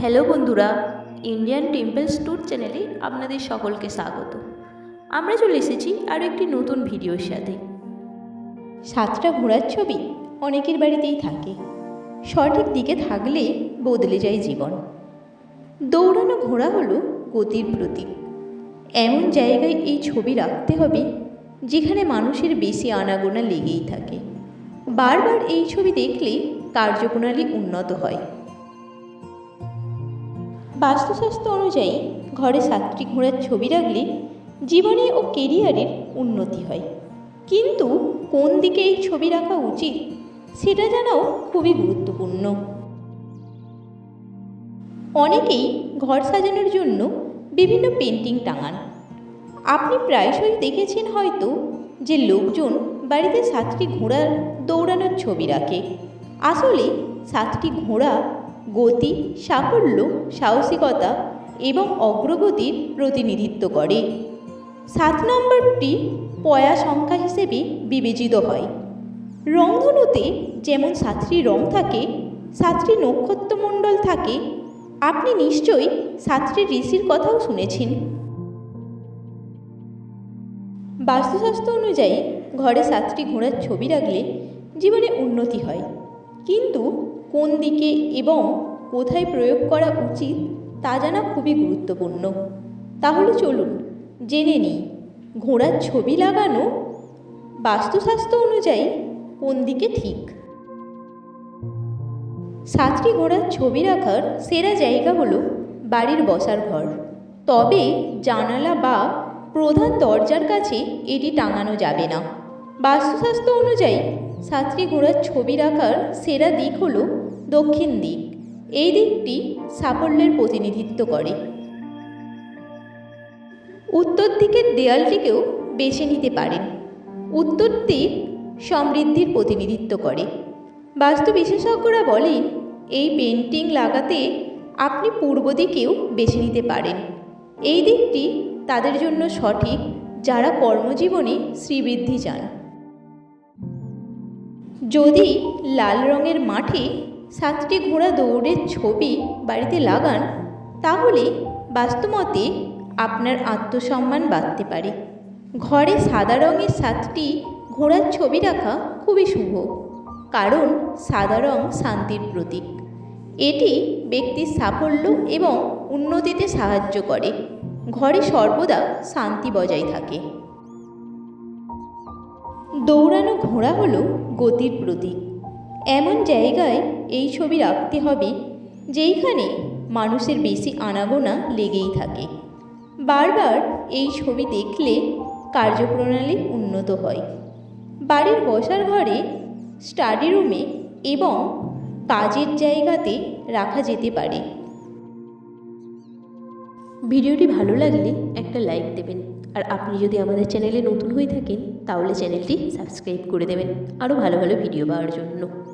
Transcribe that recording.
Hello বন্ধুরা Indian temples tour চ্যানেলে আপনাদের সকলকে স্বাগত। আমরা চলে এসেছি আরও একটি নতুন ভিডিওর সাথে। সাতটা ঘোড়ার ছবি অনেকের বাড়িতেই থাকে। সঠিক দিকে থাকলে বদলে যায় জীবন। দৌড়ানো ঘোড়া হলো গতির প্রতীক। এমন জায়গায় এই ছবি রাখতে হবে যেখানে মানুষের বেশি আনাগোনা লেগেই থাকে। বারবার এই ছবি দেখলে কার্যপ্রণালী উন্নত হয়। বাস্তুশাস্ত্র অনুযায়ী ঘরে সাতটি ঘোড়ার ছবি রাখলে জীবনে ও কেরিয়ারের উন্নতি হয়। কিন্তু কোন দিকে এই ছবি রাখা উচিত, সেটা জানাও খুবই গুরুত্বপূর্ণ। অনেকেই ঘর সাজানোর জন্য বিভিন্ন পেন্টিং টাঙান। আপনি প্রায়শই দেখেছেন হয়তো যে লোকজন বাড়িতে সাতটি ঘোড়ার দৌড়ানোর ছবি রাখে। আসলে সাতটি ঘোড়া গতি, সাফল্য, সাহসিকতা এবং অগ্রগতির প্রতিনিধিত্ব করে। সাত নম্বরটি পয়া সংখ্যা হিসেবে বিবেচিত হয়। রংধনুতে যেমন সাতটি রং থাকে, সাতটি নক্ষত্রমণ্ডল থাকে, আপনি নিশ্চয়ই সাতটি ঋষির কথাও শুনেছেন। বাস্তুশাস্ত্র অনুযায়ী ঘরে সাতটি ঘোড়ার ছবি রাখলে জীবনে উন্নতি হয়। কিন্তু কোন দিকে এবং কোথায় প্রয়োগ করা উচিত তা জানা খুবই গুরুত্বপূর্ণ। তাহলে চলুন জেনে নিই, ঘোড়ার ছবি লাগানো বাস্তুশাস্ত্র অনুযায়ী কোন দিকে ঠিক। সাতটি ঘোড়ার ছবি রাখার সেরা জায়গা হলো বাড়ির বসার ঘর। তবে জানালা বা প্রধান দরজার কাছে এটি টাঙানো যাবে না। বাস্তুশাস্ত্র অনুযায়ী, সাতটি ঘোড়ার ছবি রাখার সেরা দিক হল দক্ষিণ দিক। এই দিকটি সাফল্যের প্রতিনিধিত্ব করে। উত্তর দিকের দেয়ালটিকেও বেছে নিতে পারেন। উত্তর দিক সমৃদ্ধির প্রতিনিধিত্ব করে। বাস্তু বিশেষজ্ঞরা বলেন, এই পেন্টিং লাগাতে আপনি পূর্ব দিকেও বেছে নিতে পারেন। এই দিকটি তাদের জন্য সঠিক, যারা কর্মজীবনে শ্রীবৃদ্ধি চান। যদি লাল রঙের মাঠে সাতটি ঘোড়া দৌড়ের ছবি বাড়িতে লাগান, তাহলে বাস্তুমতে আপনার আত্মসম্মান বাড়তে পারে। ঘরে সাদা রঙের সাতটি ঘোড়ার ছবি রাখা খুবই শুভ, কারণ সাদা রং শান্তির প্রতীক। এটি ব্যক্তির সাফল্য এবং উন্নতিতে সাহায্য করে। ঘরে সর্বদা শান্তি বজায় থাকে। দৌড়ানো ঘোড়া হলো গতির প্রতীক। এমন জায়গায় এই ছবি রাখতে হবে যেইখানে মানুষের বেশি আনাগোনা লেগেই থাকে। বারবার এই ছবি দেখলে কার্যপ্রণালী উন্নত হয়। বাড়ির বসার ঘরে, স্টাডি রুমে এবং কাজের জায়গাতে রাখা যেতে পারে। ভিডিওটি ভালো লাগলে একটা লাইক দেবেন। আর আপনি যদি আমাদের চ্যানেলে নতুন হয়ে থাকেন, তাহলে চ্যানেলটি সাবস্ক্রাইব করে দেবেন। আরও ভালো ভালো ভিডিও পাওয়ার জন্য।